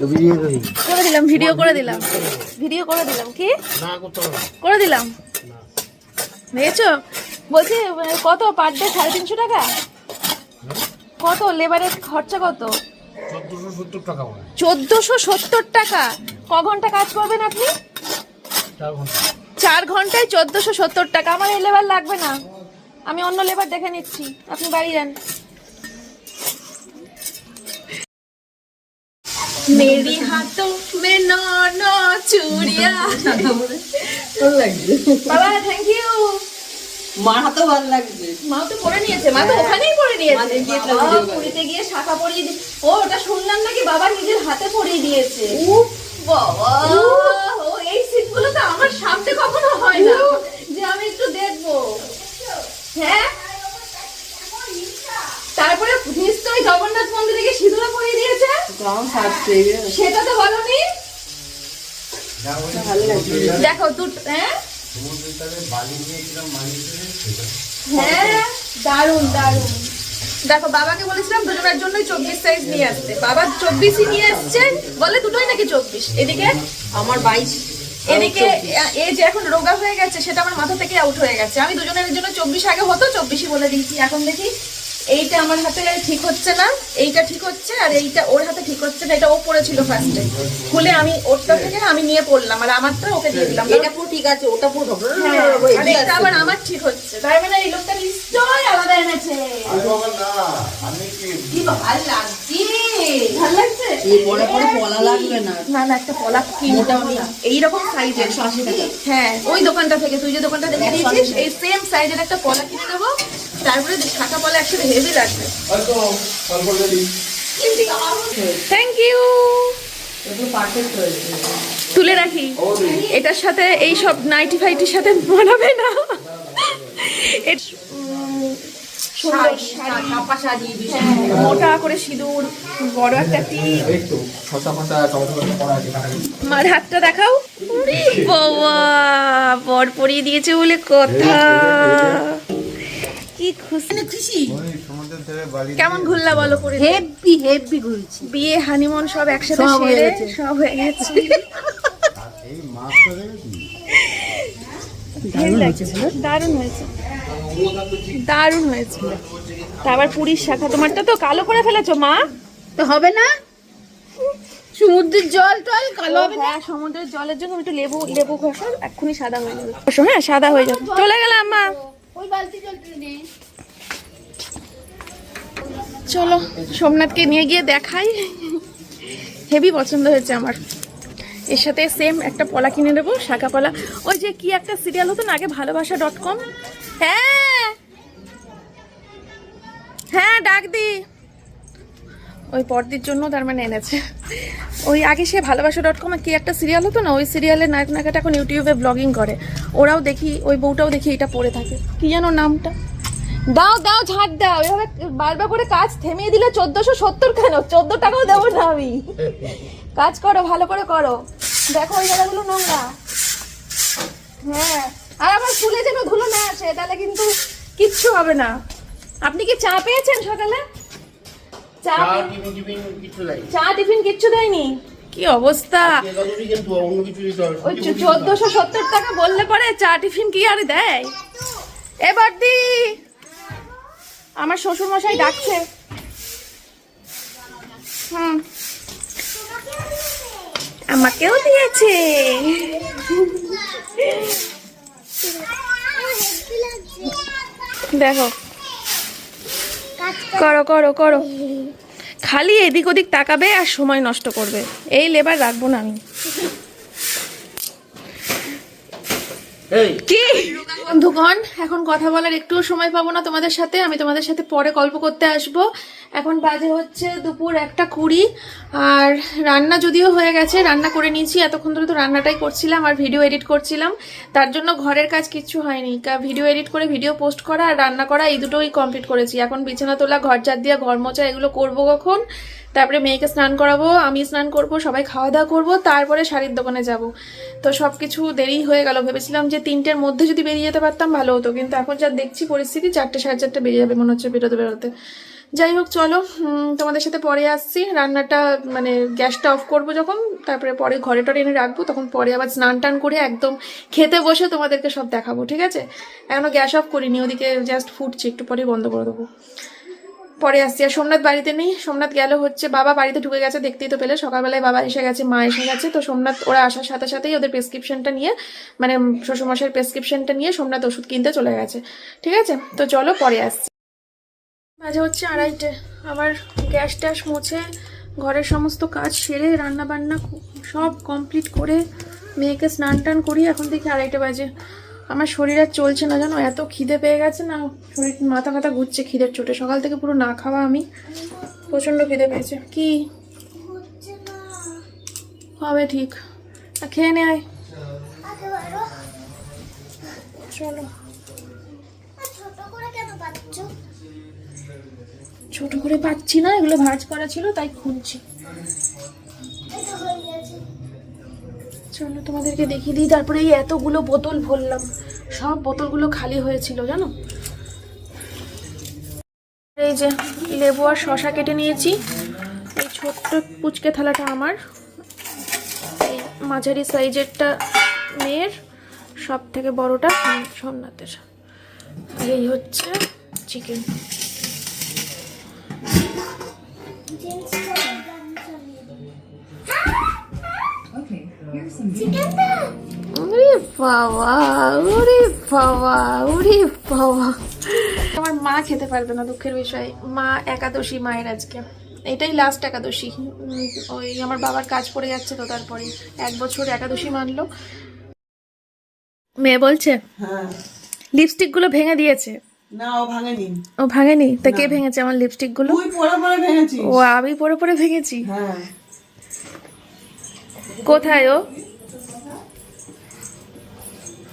করি দিলাম, ভিডিও করে দিলাম। ভিডিও করে দিলাম, কি। করে দিলাম। বুঝেছ বলছি মানে কত পার ডে সাড়ে তিনশো টাকা? কত? লেবারের খরচা কত? চোদ্দশো সত্তর টাকা। ক ঘণ্টা কাজ করবেন আপনি? চার ঘন্টায় চোদ্দশো সত্তর টাকা। আমার এই লেবার লাগবে না। আমি অন্য লেবার দেখে নিচ্ছি। আপনি বাড়ি যান। মেরি হাতো মে নো নো চুড়িয়া ভালো লাগবে বাবা থ্যাংক ইউ মা হাতও ভালো লাগবে মা তো পরে নিয়েছে মা তো হ্যাঁ। ওখানেই পরে নিয়েছে। পুরীতে গিয়ে শাখা পরিয়ে দিয়ে ও ওটা শুনলাম নাকি বাবা নিজের হাতে পরিয়ে দিয়েছে। বাবা ও এই সিটগুলো তো আমার সামনে কখনো হয় না। যে আমি একটু দেখব। হ্যাঁ? তারপরে নিশ্চয়ই জগন্নাথ মন্দিরে গিয়ে সিঁদুরে পরিয়ে দিয়েছে। সেটা তো বলনি? দেখো দুটো হ্যাঁ? হ্যাঁ দারুণ দারুণ দেখো বাবাকে বলেছিলাম দুজনের জন্যই চব্বিশ সাইজ নিয়ে আসতে। বাবা চব্বিশই নিয়ে এসছে। বলে দুটোই নাকি চব্বিশ? এদিকে? আমার বাইশ। এদিকে এই যে এখন রোগা হয়ে গেছে সেটা আমার মাথা থেকে আউট হয়ে গেছে। আমি দুজনের জন্য চব্বিশ আগে হতো চব্বিশই বলে দিয়েছি। এখন দেখি। এইটা আমার হাতে ঠিক হচ্ছে না এইটা ঠিক হচ্ছে আর এইটা ওর হাতে ঠিক হচ্ছে না এটা ও পড়েছিল ফার্স্টে খুলে আমি ওরটা থেকে না আমি নিয়ে পড়লাম আর আমারটা ওকে দিয়ে দিলাম। এটা পুরো ঠিক আছে ওটা পুরো হ্যাঁ, আর এটা আবার আমার ঠিক হচ্ছে তার মানে এই লোকটা নিশ্চয়ই আলাদা এনেছে। কি? বাবা লাগছে ভালো লাগছে? এই পরে পরে পলা লাগবে না। না না একটা পলা কিনতে এইরকম সাইজের একশো আশি টাকা। হ্যাঁ ওই দোকানটা থেকে তুই যে দোকানটা দেখে দিয়েছিস এই সেম সাইজের একটা পলা কিনে নেব তারপরে শাখা পলা একসাথে হেভি লাগবে। থ্যাংক ইউ তুলে রাখি। এটার সাথে এই সব নাইটি ফাইটির সাথে মানাবে না। হ্যাঁ, মোটা করে সিঁদুর বড় একটা টিপ। মার হাতটা দেখাও। বাবা বর পরিয়ে দিয়েছে বলে কথা। কি খুশি। খুশি? কেমন ঘুরলা বলো করে হেভি হেভি ঘুরছি। বিয়ে হানিমুন সব একসাথে সব হয়ে সেরে গেছে। সব হয়ে গেছে। এই মাছটা দেখেছি হেভি লাগছে দারুণ হয়েছে দারুণ হয়েছে। তা আবার পুরীর শাখা। তোমারটা তো কালো করে ফেলেছো মা। তো হবে না? সমুদ্রের জল টল কালো হবে না? হ্যাঁ সমুদ্রের জলের জন্য একটু লেবু লেবু ঘষো। এক্ষুনি সাদা হয়ে যাবে। হ্যাঁ সাদা হয়ে যাবে। চলে গেলাম মা। চলো, সোমনাথকে নিয়ে গিয়ে দেখাই। হেভি পছন্দ হয়েছে আমার। এর সাথে সেম একটা পলা কিনে নেব, শাখা পলা। ওই যে কি একটা সিরিয়াল হতো না, আগে ভালোবাসা ডট কম হ্যাঁ। হ্যাঁ ডাক দি। ওই পর্দির জন্য তার মানে এনেছে। ওই আগে সে ভালোবাসা ডট কমে কি একটা সিরিয়াল হতো না? ওই সিরিয়ালের নায়ক নায়িকাটা এখন ইউটিউবে ব্লগিং করে। ওরাও দেখি, ওই বউটাও দেখি এটা পড়ে থাকে। কি যেন নামটা? দাও দাও, ঝাড় দাও। এভাবে বারবার করে কাজ থেমিয়ে দিলে চোদ্দশো সত্তর কেন? চোদ্দ টাকাও দেবো না আমি। কাজ করো, ভালো করে করো। দেখো ওই জায়গাগুলো নোংরা। হ্যাঁ। আর আমার ফুলে যেন ধুলো না আসে, তাহলে কিন্তু কিচ্ছু হবে না। আপনি কি চা পেয়েছেন সকালে? চা চা টিফিন টিফিন কিছু নাই চা টিফিন কিচ্ছু দেয়নি? কি অবস্থা? একাদশী কিন্তু অন্য কিছু দিতে হবে। ওই চোদ্দশো সত্তর টাকা বললে পরে চা টিফিন কি আর দেয়? এবার দি আমার শ্বশুর মশাই ডাকছে। হুম। আমাকেও দিয়েছে। দেখো। করো। করো করো খালি এদিক ওদিক তাকাবে আর সময় নষ্ট করবে। এই লেবার রাখব না আমি। কি? বন্ধুগণ, এখন কথা বলার একটুও সময় পাবো না তোমাদের সাথে। আমি তোমাদের সাথে পরে গল্প করতে আসব। এখন বাজে হচ্ছে দুপুর একটা কুড়ি। আর রান্না যদিও হয়ে গেছে, রান্না করে নিয়েছি। এতক্ষণ ধরে তো রান্নাটাই করছিলাম আর ভিডিও এডিট করছিলাম। তার জন্য ঘরের কাজ কিচ্ছু হয়নি। ভিডিও এডিট করে ভিডিও পোস্ট করা আর রান্না করা, এই দুটোই কমপ্লিট করেছি। এখন বিছানা তোলা, ঘর চার দিয়া ঘর মোচা এগুলো করব কখন? তারপরে মেয়েকে স্নান করাবো, আমি স্নান করব, সবাই খাওয়া দাওয়া করব, তারপরে শাড়ির দোকানে যাব। তো সব কিছু দেরি হয়ে গেল। ভেবেছিলাম যে তিনটের মধ্যে যদি বেরিয়ে যেতে পারতাম, ভালো হতো। কিন্তু এখন যা দেখছি পরিস্থিতি, চারটে সাড়ে চারটে বেরিয়ে যাবে, মনে হচ্ছে বেরোতে বেরোতে। যাই হোক, চলো তোমাদের সাথে পরে আসছি। রান্নাটা মানে গ্যাসটা অফ করব যখন, তারপরে পরে ঘরে টরে এনে রাখব, তখন পরে আবার স্নান টান করে একদম খেতে বসে তোমাদেরকে সব দেখাবো, ঠিক আছে? এখনও গ্যাস অফ করিনি, ওদিকে জাস্ট ফুটছে, একটু পরে বন্ধ করে দেবো। পরে আসছি। আর সোমনাথ বাড়িতে নেই। সোমনাথ গেল হচ্ছে, বাবা বাড়িতে ঢুকে গেছে, দেখতেই তো পেলে। সকালবেলায় বাবা এসে গেছে, মা এসে গেছে। তো সোমনাথ, ওরা আসার সাথে সাথেই ওদের প্রেসক্রিপশনটা নিয়ে মানে শ্বশুরমশাইয়ের প্রেসক্রিপশনটা নিয়ে সোমনাথ ওষুধ কিনতে চলে গেছে। ঠিক আছে? তো চলো পরে আসছি। মাঝে হচ্ছে আড়াইটে। আবার গ্যাস ট্যাস মুছে, ঘরের সমস্ত কাজ সেরে রান্না বান্না সব কমপ্লিট করে, মেয়েকে স্নান টান করি এখন দেখি আড়াইটে বাজে। আমার শরীর আর চলছে না, জানো? এত খিদে পেয়ে গেছে না, শরীর মাথা ফাথা ঘুরছে খিদের চোটে। সকাল থেকে পুরো না খাওয়া আমি। প্রচণ্ড খিদে পেয়েছে। কি? হবে ঠিক। খেয়ে নে চলো। ছোট করে পাচ্ছি না, এগুলো ভাজ করা ছিল, তাই খুলছি চলো তোমাদেরকে দেখিয়ে দিই। তারপরে এই এতগুলো বোতল ভরলাম। সব বোতলগুলো খালি হয়েছিল, জানো? এই যে লেবু আর শশা কেটে নিয়েছি। এই ছোট্ট পুচকে থালাটা আমার। এই মাঝারি সাইজেরটা মেয়ের সব থেকে বড়টা সোমনাথের এই হচ্ছে চিকেন বাবা ওরে বাবা ওরে বাবা। আমার মা খেতে পারবে না দুঃখের বিষয়। মা একাদশী মায়ের আজকে। এটাই লাস্ট একাদশী। ওই আমার বাবার কাজ পড়ে যাচ্ছে তো তারপরে এক বছর একাদশী মানলো। মেয়ে বলছে হ্যাঁ। লিপস্টিকগুলো ভেঙে দিয়েছে। না ও ভাঙেনি। ও ভাঙেনি? তা কে ভেঙেছে আমার লিপস্টিকগুলো তুই পরে পরে ভেঙেছিস। ও আমি পরে পরে ভেঙেছি। হ্যাঁ। কোথায় ও?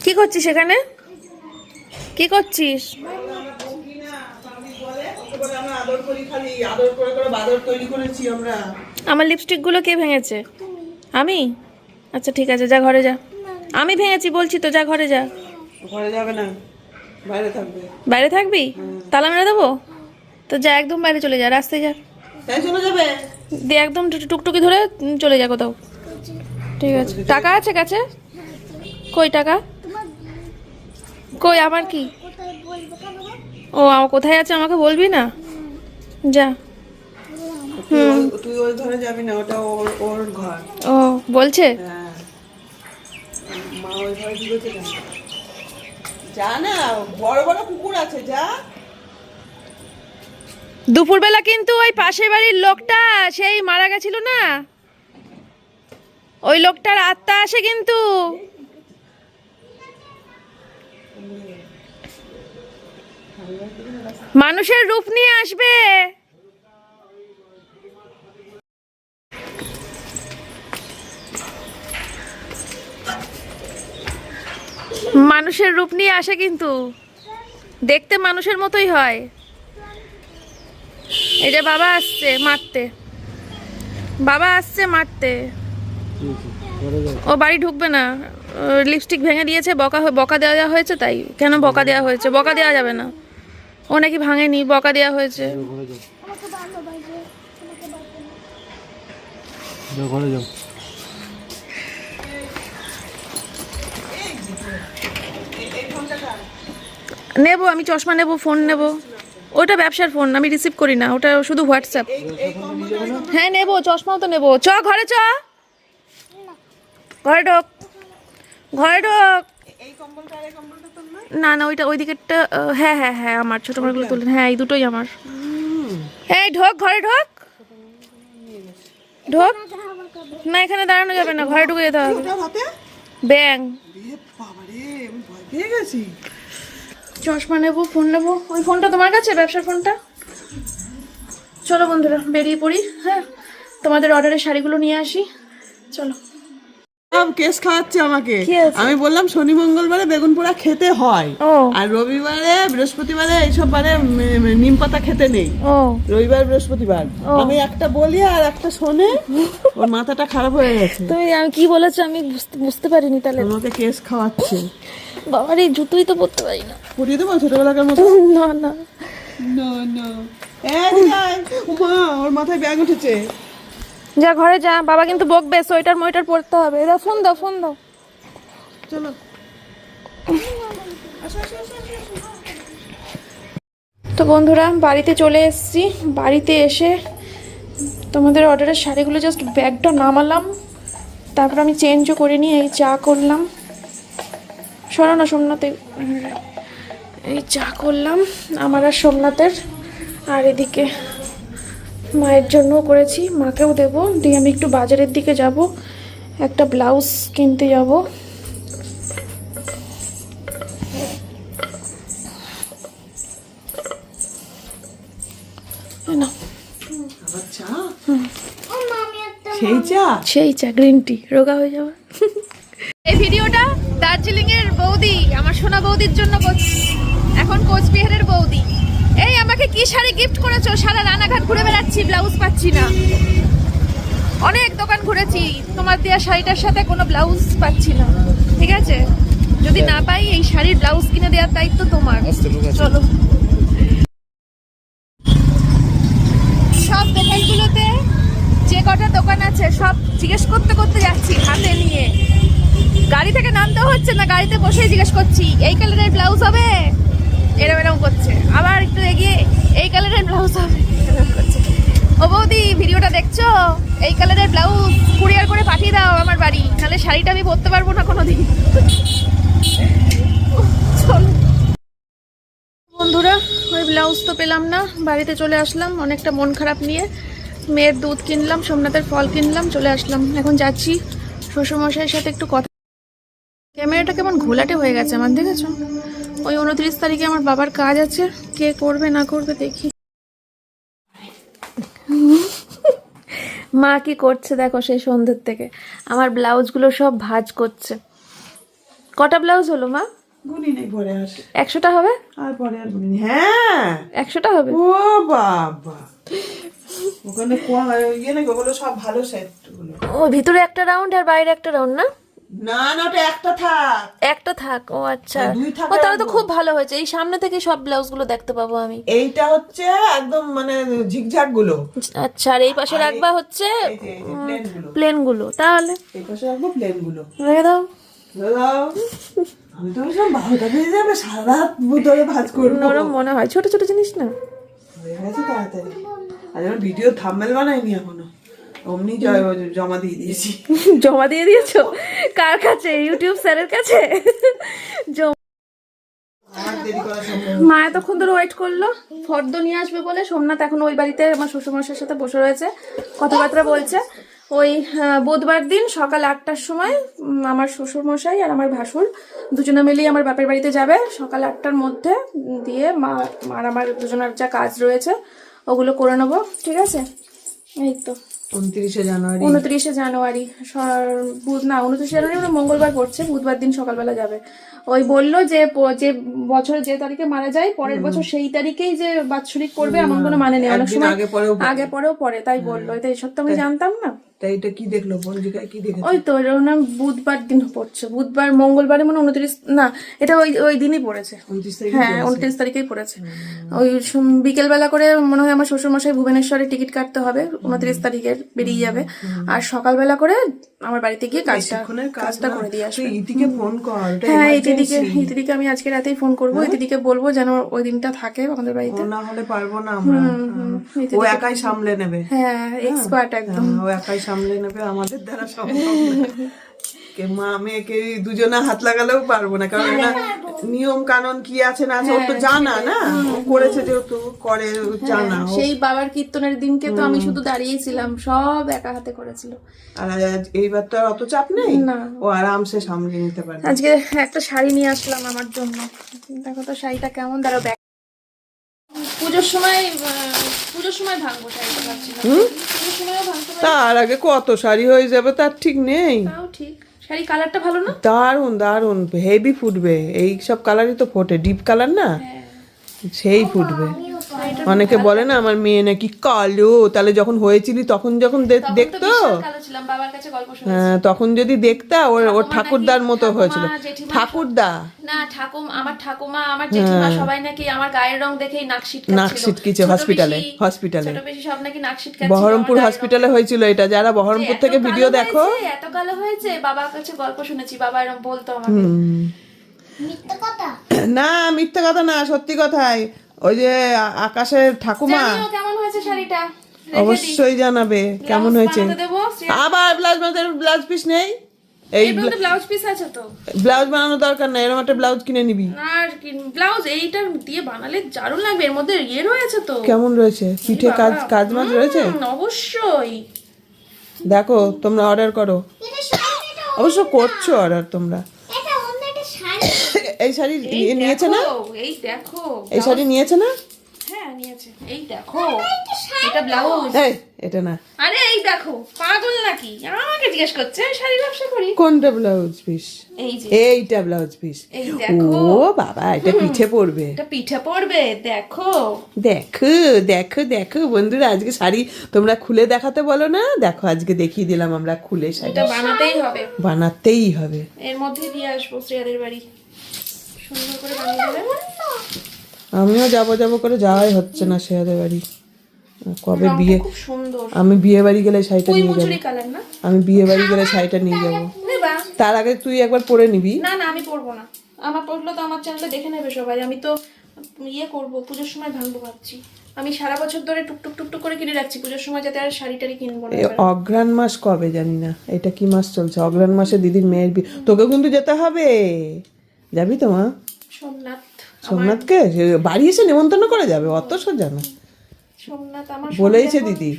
কি করছিস এখানে? কি করছিস? আমরা আদর করি খালি আদর করে করে বাদর তৈরি করেছি আমরা আমার লিপস্টিকগুলো কে ভেঙেছে? আমি? আচ্ছা ঠিক আছে যা ঘরে যা। আমি ভেঙেছি বলছি তো যা ঘরে যা। ঘরে যাবে না বাইরে থাকবে। বাইরে থাকবি? তালা মেরে দেবো? তো যা একদম বাইরে চলে যা রাস্তায় যা। তাই চলে যাবে? দিয়ে একদম টুক- টুকটুকি ধরে চলে যা কোথাও। ঠিক আছে। টাকা আছে কাছে? কই টাকা? কই আমার কি? ও আমার কোথায় আছে আমাকে বলবি না? যা। তুই ওই- তুই ওই ঘরে যাবি না ওটা ওর ওর ঘর। ও বলছে? হ্যাঁ। মা ওই ঘরে ঢুকেছে যা না বড় বড় কুকুর আছে যা। দুপুরবেলা কিন্তু ওই পাশের বাড়ির লোকটা সেই মারা গেছিল না? ওই লোকটার আত্মা আসে কিন্তু। মানুষের রূপ নিয়ে আসবে। মানুষের রূপ নিয়ে আসে কিন্তু। দেখতে মানুষের মতোই হয়। এই যে বাবা আসছে মারতে। বাবা আসছে মারতে। ও বাড়ি ঢুকবে না। লিপস্টিক ভেঙে দিয়েছে বকা বকা দেওয়া দেওয়া হয়েছে তাই কেন বকা দেওয়া হয়েছে? বকা দেওয়া যাবে না। ও নাকি ভাঙেনি বকা দেওয়া হয়েছে। নেব আমি চশমা নেব ফোন নেব। ওটা ব্যবসার ফোন আমি রিসিভ করি না ওটা শুধু হোয়াটসঅ্যাপ হ্যাঁ নেব চশমাও তো নেব। চ ঘরে চ। ঘরে ঢোক। ঘরে ঢোক। না না ওইটা ওই দিকেরটা হ্যাঁ হ্যাঁ হ্যাঁ আমার ছোট মারগুলো তুললেন। হ্যাঁ এই দুটোই আমার। এই ঢোক ঘরে ঢোক। ঢোক। না এখানে দাঁড়ানো যাবে না ঘরে ঢুকে যেতে হবে। ব্যাং। চশমা নেব ফোন নেব। ওই ফোনটা তোমার কাছে ব্যবসার ফোনটা? চলো বন্ধুরা বেরিয়ে পড়ি হ্যাঁ? তোমাদের অর্ডারের শাড়িগুলো নিয়ে আসি। চলো। কেস খাওয়াচ্ছে আমাকে। আমি বললাম শনি মঙ্গলবারে বেগুন পোড়া খেতে হয়। আর রবিবারে বৃহস্পতিবারে এইসব বারে উম, নিম পাতা খেতে নেই। রবিবার বৃহস্পতিবার। আমি একটা বলি আর একটা শোনে ওর মাথাটা খারাপ হয়ে গেছে। তুমি আমি কি বলেছ আমি বুঝতে পারিনি তাহলে। আমাকে কেস খাওয়াচ্ছে। বাবার এই জুতোই তো পরতে পারি না। পরিয়ে দেবো ছোটবেলাকার মতো? না না। না না। যাই। ওর মাথায় ব্যাগ উঠেছে। যা ঘরে যা বাবা কিন্তু বকবে সোয়েটার মোয়েটার পরতে হবে। দাও ফোন দাও ফোন দাও। চলো। তো বন্ধুরা বাড়িতে চলে এসেছি। বাড়িতে এসে তোমাদের অর্ডারের শাড়িগুলো জাস্ট ব্যাগটা নামালাম। তারপর আমি চেঞ্জও করে নিয়ে এই চা করলাম। শোনো না সোমনাথে এই চা করলাম আমার আর সোমনাথের। আর এদিকে মায়ের জন্যও করেছি মাকেও দেবো। দিয়ে আমি একটু বাজারের দিকে যাব। একটা ব্লাউজ কিনতে যাব। সেই চা? সেই চা গ্রিন টি। রোগা হয়ে যাবে এই ভিডিওটা দার্জিলিং এর বৌদি আমার সোনা বৌদির জন্য করছি। এখন কোচবিহারের বৌদি। এই আমাকে কি শাড়ি গিফট করেছ? সারা রানাঘাট ঘুরে বেড়াচ্ছি ব্লাউজ পাচ্ছি না। অনেক দোকান ঘুরেছি তোমার দেওয়া শাড়িটার সাথে কোনো ব্লাউজ পাচ্ছি না। ঠিক আছে? যদি না পাই এই শাড়ির ব্লাউজ কিনে দেওয়ার দায়িত্ব তোমার। চলো। সব দোকানগুলোতে যে কটা দোকান আছে সব জিজ্ঞেস করতে করতে যাচ্ছি হাতে নিয়ে। গাড়ি থেকে নামতে হচ্ছে না গাড়িতে বসেই জিজ্ঞেস করছি এই কালারের ব্লাউজ হবে? এরম এরম করছে। আবার একটু এগিয়ে, এই কালারের ব্লাউজ হবে করছে। ও বৌদি, ভিডিওটা দেখছ? এই কালারের ব্লাউজ কুরিয়ার করে পাঠিয়ে দাও আমার বাড়ি নাহলে শাড়িটা আমি পরতে পারব না কোনোদিন। চলো। বন্ধুরা, ওই ব্লাউজ তো পেলাম না, বাড়িতে চলে আসলাম, অনেকটা মন খারাপ নিয়ে। মেয়ের দুধ কিনলাম, সোমনাথের ফল কিনলাম, চলে আসলাম। এখন যাচ্ছি শ্বশুরমশাইয়ের সাথে একটু কথা ক্যামেরাটা কেমন ঘোলাটে হয়ে গেছে আমার, দেখেছ? ওই উনত্রিশ তারিখে আমার বাবার কাজ আছে। কে করবে না করবে দেখি। মা কি করছে দেখো সেই সন্ধ্যের থেকে। আমার ব্লাউজগুলো সব ভাঁজ করছে। কটা ব্লাউজ হলো মা? গুনি নেই পরে আর। একশোটা হবে? আর পরে আর গুনি হ্যাঁ। একশোটা হবে? ও বাবা। ওখানে কোয়া- ইয়ে নাকি ওগুলো সব ভালো সেট ও ভিতরে একটা রাউন্ড আর বাইরে একটা রাউন্ড না? না না ওটা একটা থাক। একটা থাক ও আচ্ছা। হ্যাঁ, দুই থাক ও তাহলে তো খুব ভালো হয়েছে। এই সামনে থেকে সব ব্লাউজগুলো দেখতে পাবো আমি। এইটা হচ্ছে একদম মানে ঝিকঝাকগুলো আচ্ছা আর এই পাশে রাখবা হচ্ছে প্লেনগুলো তাহলে। এই পাশে রাখব প্লেনগুলো রেখে দাও। দাও। আমি তো ভেবেছিলাম বারোটা বেজে যাবে সারা রাত ধরে ভাজ করব। নরম মনে হয়। ছোট ছোট জিনিস না। হয়ে গেছে তাড়াতাড়ি। আর ভিডিও থাম্বেল বানাইনি এখনও। অমনি জমা দিয়ে দিয়েছি। জমা দিয়ে দিয়েছ? কার কাছে? ইউটিউব স্যারের কাছে? মা এতক্ষণ ধরে ওয়েট করল। ফর্দ নিয়ে আসবে বলে সোমনাথ এখন ওই বাড়িতে আমার শ্বশুরমশাইয়ের সাথে বসে রয়েছে। কথাবার্তা বলছে। ওই বুধবার দিন সকাল আটটার সময় আমার শ্বশুরমশাই আর আমার ভাসুর দুজনে মিলেই আমার বাপের বাড়িতে যাবে। সকাল আটটার মধ্যে দিয়ে মা আর আমার দুজনের যা কাজ রয়েছে ওগুলো করে নেব। ঠিক আছে? এই তো। উনত্রিশে জানুয়ারি। উনত্রিশে না উনত্রিশে জানুয়ারি ওটা মঙ্গলবার পড়ছে বুধবার দিন সকালবেলা যাবে। ওই বলল যে যে বছরে যে তারিখে মারা যায় পরের বছর সেই তারিখেই যে বাৎসরিক করবে এমন কোনো মানে নেই। অনেক সময় আগে পরেও পরে। তাই বলল। এটা সব তো আমি জানতাম না। তাই এটা কি দেখল? পঞ্জিকায় কি দেখেছে? ওই তো ওর বুধবার দিন পড়ছে। বুধবার মঙ্গলবারে মানে উনত্রিশ না এটা ওই ওই দিনই পড়েছে। হ্যাঁ উনত্রিশ তারিখেই পড়েছে। ওই বিকেলবেলা করে মনে হয় আমার শ্বশুরমশাই ভুবনেশ্বরে টিকিট কাটতে হবে উনত্রিশ তারিখের বেরিয়ে যাবে। আর সকালবেলা করে আমার বাড়িতে গিয়ে কাজটা কাজটা করে দিয়ে আসবে। ইতিকে ফোন কর হ্যাঁ ইতিদিকে ইতিদিকে আমি আজকে রাতেই ফোন করব। ইতিদিকে বলব যেন ওই দিনটা থাকে আমাদের বাড়িতে। না হলে পারব না আমরা। ও একাই সামলে নেবে। হ্যাঁ এক্সপার্ট একদম। হ্যাঁ, ও একাই সামলে নেবে আমাদের দ্বারা সম্ভব মা মেয়েকে দুজনে হাত লাগালেও পারব না কারণ নিয়ম কানুন কি আছে না আছে তো জানা না। ও করেছে যেহেতু করে জানা সেই বাবার কীর্তনের দিনকে তো আমি শুধু দাঁড়িয়েই ছিলাম সব একা হাতে করেছিল। আর এইবার তো আর অত চাপ নেই? না। ও আরামসে সামলে নিতে পারবে। আজকে একটা শাড়ি নিয়ে আসলাম আমার জন্য। দেখো তো শাড়িটা কেমন দাঁড়াও ব্যাগ পুজোর সময় পুজোর সময় ভাঙবো শাড়িটা ভাবছিলাম। পুজোর সময়ও ভাঙতে পারি। তার আগে কত শাড়ি হয়ে যাবে তার ঠিক নেই। তাও ঠিক। শাড়ি কালারটা ভালো না? দারুণ দারুণ হেভি ফুটবে। এই সব কালারই তো ফোটে। ডিপ কালার না? হ্যাঁ। সেই ফুটবে। অনেকে বলে না আমার মেয়ে নাকি কালো। তাহলে যখন হয়েছিলি তখন যখন দেখতো? বিশাল কালো ছিলাম বাবার কাছে গল্প শুনে হ্যাঁ, তখন যদি দেখতা ওর ওর ঠাকুরদার মতো হয়েছিল। ঠাকুরদা? না ঠাকুম আমার ঠাকুমা আমার জেঠিমা সবাই নাকি আমার গায়ের রং দেখেই নাক ছিটকাচ্ছিল। হ্যাঁ। নাক ছিটকিছে হসপিটালে, হসপিটালে। ছোট পিসি সব নাকি নাক ছিটকাচ্ছিল। বহরমপুর হসপিটালে হয়েছিল এটা। যারা বহরমপুর থেকে ভিডিও দেখো। এত কালো হয়েছে বাবার কাছে গল্প শুনেছি বাবা এরকম বলতো আমাকে। না মিথ্যা কথা না সত্যি কথাই। ওই যে আকাশের ঠাকুমা। কেমন হয়েছে শাড়িটা? অবশ্যই জানাবে কেমন হয়েছে? আবার ব্লাউজ বানাতে ব্লাউজ পিস নেই? এই ব্লাউজ পিস আছে তো। ব্লাউজ বানানোর দরকার নাই এরকম একটা ব্লাউজ কিনে নিবি। আর ব্লাউজ এইটা দিয়ে বানালে দারুণ লাগবে এর মধ্যে ইয়ে রয়েছে তো। কেমন রয়েছে? পিঠে কাজ কাজ মাজ রয়েছে? অবশ্যই। দেখো তোমরা অর্ডার করো। অবশ্য করছ অর্ডার তোমরা। এই শাড়ি নিয়েছে না? এই দেখো। এই শাড়ি নিয়েছে না? হ্যাঁ নিয়েছে। এই দেখো এটা ব্লাউজ এই এটা না। আরে এই দেখো পাগল নাকি? আমাকে জিজ্ঞেস করছে শাড়ি ব্যবসা করি। কোনটা ব্লাউজ পিস? এই যে। এইটা ব্লাউজ পিস। এই দেখো। ও বাবা এটা পিঠে পড়বে এটা পিঠে পড়বে দেখো। দেখো দেখো দেখো বন্ধুরা আজকে শাড়ি তোমরা খুলে দেখাতে বলো না? দেখো আজকে দেখিয়ে দিলাম আমরা খুলে শাড়ি। এটা বানাতেই হবে। বানাতেই হবে। এর মধ্যে দিয়ে আসব শ্রেয়াদের বাড়ি। সুন্দর করে বানিয়ে দেবে আমিও যাব যাব করে যাওয়াই হচ্ছে না শেয়াদের বাড়ি। কবে বিয়ে? আমি বিয়ে বাড়ি গেলে শাড়িটা নিয়ে যাব। না? আমি বিয়ে বাড়ি গেলে শাড়িটা নিয়ে যাব। তার আগে তুই একবার পরে নিবি। না না আমি পরবো না। আমার পড়ল তো আমার চ্যানেলে দেখে নেবে সবাই। আমি তো ইয়ে করব পুজোর সময় ভাঙবো ভাবছি। আমি সারা বছর ধরে টুকটুক টুকটুক করে কিনে রাখছি। পুজোর সময় যাতে আর শাড়ি টাড়ি কিনবো না এ অঘ্রাণ মাস কবে জানি না। এটা কি মাস চলছে? অঘ্রাণ মাসে দিদির মেয়ের বিয়ে তোকেও কিন্তু যেতে হবে। যাবি তো মা? সোমনাথ সোমনাথকে? বাড়ি এসে নেমন্তন্ন করে যাবে অত সোজা না বলেইছে দিদি।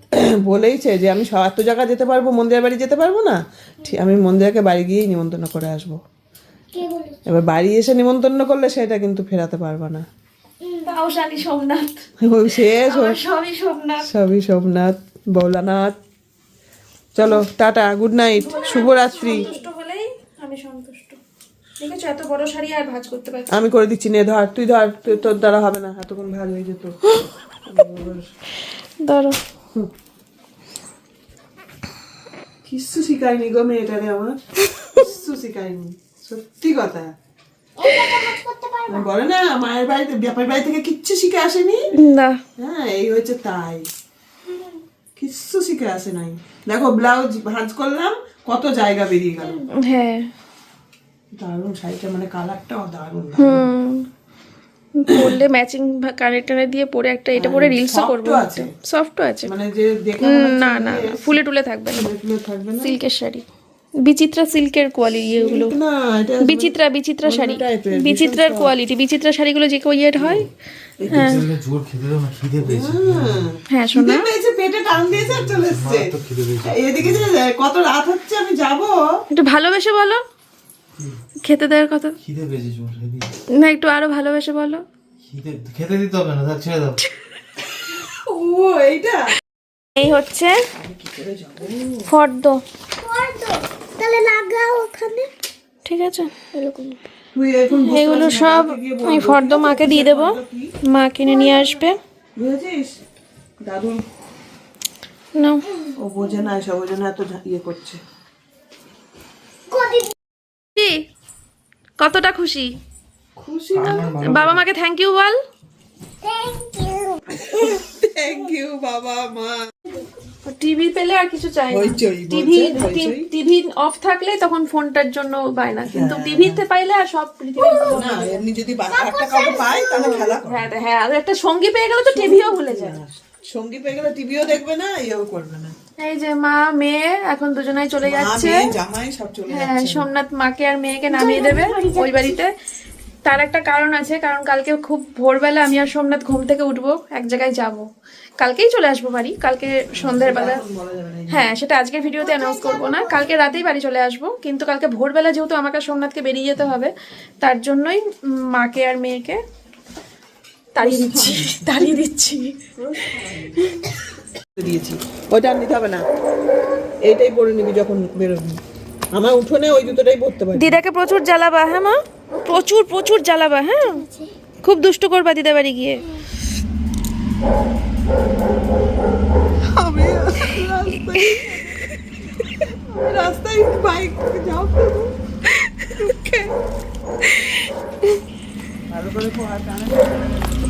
বলেইছে যে আমি সব এত জায়গা যেতে পারব মন্দিরের বাড়ি যেতে পারব না? ঠিক আমি মন্দিরকে বাড়ি গিয়েই নিমন্ত্রণ করে আসব। এবার বাড়ি এসে নিমন্ত্রণ করলে সেটা কিন্তু ফেরাতে পারব না। সোমনাথ। সবই সোমনাথ। সবই সোমনাথ বৌলানাথ। চলো টাটা গুড নাইট শুভরাত্রি। আমি সন্তুষ্ট। ঠিক আছে এত বড় শাড়ি আর ভাঁজ করতে পারছি আমি করে দিচ্ছি নে ধর তুই ধর তোর দ্বারা হবে না। এতক্ষণ ভাজ হয়ে যেত। ধরো। কিচ্ছু শিখায়নি গো মেয়েটারে আমার। কিচ্ছু শিখায়নি। সত্যি কথা। বলে না মায়ের বাড়িতে ব্যাপার বাড়ি থেকে কিচ্ছু শিখে আসেনি? না। হ্যাঁ এই হয়েছে তাই। কিচ্ছু শিখে আসে নাই। দেখো ব্লাউজ ভাঁজ করলাম কত জায়গা বেরিয়ে গেল। হ্যাঁ। দারুণ শাড়িটা মানে কালারটাও দারুণ হুম। পরলে ম্যাচিং কানেক্টরে দিয়ে পরে একটা এটা পরে রিলসও soft করব আছে। সফটও আছে। মানে যে দেখে না না ফুলে টুলে থাকবে না। থাকবে না। সিল্কের শাড়ি। বিচিত্রা সিল্কের কোয়ালিটি এগুলো। বিচিত্রা বিচিত্রা শাড়ি। বিচিত্রার কোয়ালিটি বিচিত্রা শাড়িগুলো যে কোয়ালিটি হয় জোর খেতে দাও না খিদে পেয়েছে। হ্যাঁ শোনা। পেটে টান দিয়েছে চলে এসছে। তো খিদে পেয়েছে। এদিকে কত রাত হচ্ছে আমি যাব। একটু ভালোবেসে বলো। খেতে দেওয়ার কথা? খিদে পেয়েছে জোর হেবি না একটু আরও ভালোবেসে বলো। খিদে খেতে দিতে হবে না ছেড়ে দাও। ও এইটা? এই হচ্ছে ফর্দ। তাহলে লাগাও ওখানে। ঠিক আছে। এরকম। এগুলো সব আমি ফর্দ মাকে দিয়ে দেবো। মা কিনে নিয়ে আসবে। বুঝেছিস? দাদু নাও। ও বোঝে না এসব বোঝে না এত ইয়ে করছে? কতটা খুশি? খুশি না? বাবা মাকে থ্যাংক ইউ বল। থ্যাংক ইউ বাবা মা। টিভি পেলে আর কিছু চাই না। টিভি টিভি অফ থাকলে তখন ফোনটার জন্য পায় না। কিন্তু টিভিতে পাইলে আর সব পৃথিবীর না এমনি যদি কাউকে পায় তাহলে খেলা হ্যাঁ হ্যাঁ আর একটা সঙ্গী পেয়ে গেলে তো টিভিও ভুলে যায়। সঙ্গী পেয়ে গেলে টিভিও দেখবে না ইয়েও করবে না। এই যে মা মেয়ে এখন দুজনাই চলে যাচ্ছে। মেয়ে, জামাই সব চলে হ্যাঁ সোমনাথ মাকে আর মেয়েকে নামিয়ে দেবে ওই বাড়িতে। তার একটা কারণ আছে কারণ কালকে খুব ভোরবেলা আমি আর সোমনাথ ঘুম থেকে উঠবো এক জায়গায় যাব। কালকেই চলে আসব বাড়ি কালকে সন্ধ্যের বেলা। হ্যাঁ সেটা আজকের ভিডিওতে অ্যানাউন্স করব না। কালকে রাতেই বাড়ি চলে আসব কিন্তু কালকে ভোরবেলা যেহেতু আমাকে সোমনাথকে বেরিয়ে যেতে হবে তার জন্যই মাকে আর মেয়েকে তাড়িয়ে দিচ্ছি তাড়িয়ে দিচ্ছি। দিয়েছি ওইটা আর নিতে হবে না। এইটাই পরে নিবি যখন বেরোবি। আমার উঠোনে ওই জুতোটাই পরতে পারি। দিদাকে প্রচুর জ্বালাবা হ্যাঁ মা? প্রচুর প্রচুর জ্বালাবা হ্যাঁ? খুব দুষ্ট করবা দিদা বাড়ি গিয়ে। আমি রাস্তায় বাইক যাও ভালো করে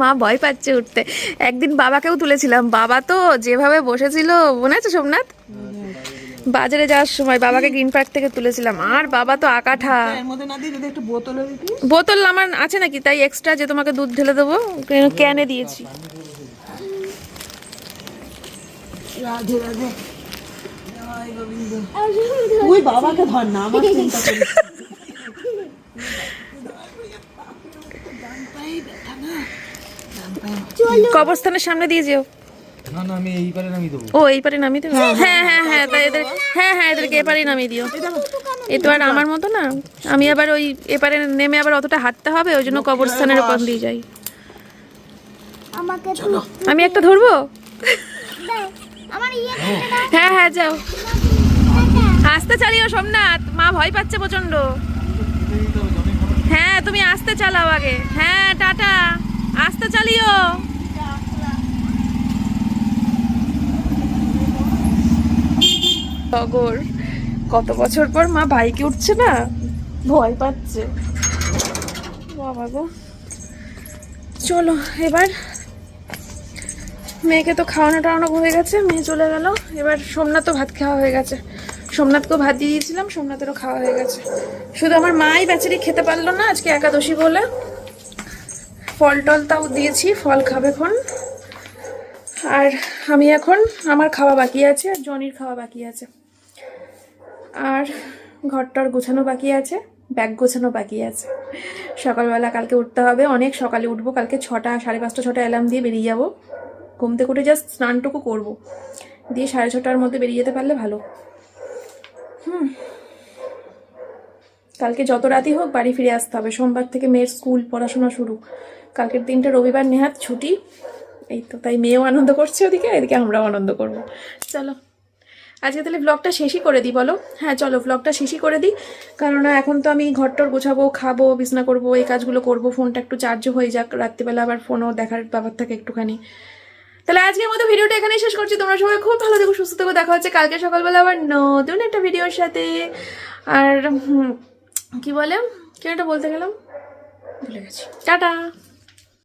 মা ভয় পাচ্ছে উঠতে। একদিন বাবাকেও তুলেছিলাম। বাবা তো যেভাবে বসেছিল মনে আছে সোমনাথ? বাজারে যাওয়ার সময় বাবাকে গ্রিন পার্ক থেকে তুলেছিলাম। আর বাবা তো আকাঠা। এর মধ্যে না দিয়ে যদি একটু বোতলে আমার আছে নাকি? তাই এক্সট্রা যে তোমাকে দুধ ঢেলে দেবো ক্যানে দিয়েছি। বাবাকে ধর না আমার চিন্তা করিস না। কবরস্থানের সামনে দিয়ে যেও। না না আমি এইবারে নামিয়ে দেবো। ও এই পারে নামিয়ে দেবে? হ্যাঁ হ্যাঁ হ্যাঁ তাই এদের হ্যাঁ হ্যাঁ এদেরকে এপারে নামিয়ে দিও। এ তো আর আমার মতো না। আমি আবার ওই এপারে নেমে আবার অতটা হাঁটতে হবে ওই জন্য কবরস্থানের ওপর দিয়ে যাই। আমি একটা ধরবো? ইয়ে হ্যাঁ হ্যাঁ যাও। আসতে চালিও সোমনাথ। মা ভয় পাচ্ছে প্রচণ্ড হ্যাঁ তুমি আসতে চালাও আগে। হ্যাঁ টাটা। আসতে চালিও। টগর কত বছর পর মা বাইকে উঠছে না? ভয় পাচ্ছে। বাবা গো। চলো, এবার মেয়েকে তো খাওয়ানো টাওয়ানো হয়ে গেছে, মেয়ে চলে গেল। এবার সোমনাথও ভাত খাওয়া হয়ে গেছে। সোমনাথকেও ভাত দিয়ে দিয়েছিলাম, সোমনাথেরও খাওয়া হয়ে গেছে। শুধু আমার মাই বেচারি খেতে পারল না আজকে একাদশী বলে। ফল টল তাও দিয়েছি, ফল খাবে এখন আর আমি এখন আমার খাওয়া বাকি আছে আর জনির খাওয়া বাকি আছে। আর ঘরটার গোছানো বাকি আছে, ব্যাগ গোছানো বাকি আছে। সকালবেলা কালকে উঠতে হবে, অনেক সকালে উঠবো, কালকে ছটা, সাড়ে পাঁচটা, ছটা অ্যালার্ম দিয়ে বেরিয়ে যাব। ঘুম থেকে উঠে জাস্ট স্নানটুকু করব। দিয়ে সাড়ে ছটার মধ্যে বেরিয়ে যেতে পারলে ভালো। হুম। কালকে যত রাতই হোক বাড়ি ফিরে আসতে হবে। সোমবার থেকে মেয়ের স্কুল, পড়াশোনা শুরু। কালকের দিনটা রবিবার নেহাত ছুটি। এই তো তাই মেয়েও আনন্দ করছে ওদিকে, এদিকে আমরাও আনন্দ করব। চলো, আজকে তাহলে ব্লগটা শেষই করে দিই, বলো? হ্যাঁ চলো ব্লগটা শেষই করে দিই। কারণ এখন তো আমি ঘরটর গোছাবো, খাব, বিছনা করব, এই কাজগুলো করব, ফোনটা একটু চার্জও হয়ে যাক, রাত্রিবেলা আবার ফোনও দেখার ব্যাপার থাকে একটুখানি। তাহলে আজকের মতো ভিডিওটা এখানেই শেষ করছি, তোমরা সবাই খুব ভালো থেকো, সুস্থ থেকো, দেখা হচ্ছে কালকে সকালবেলা আবার নতুন একটা ভিডিওর সাথে। আর কি বলে? কেন এটা বলতে গেলাম? ভুলে গেছি। টাটা!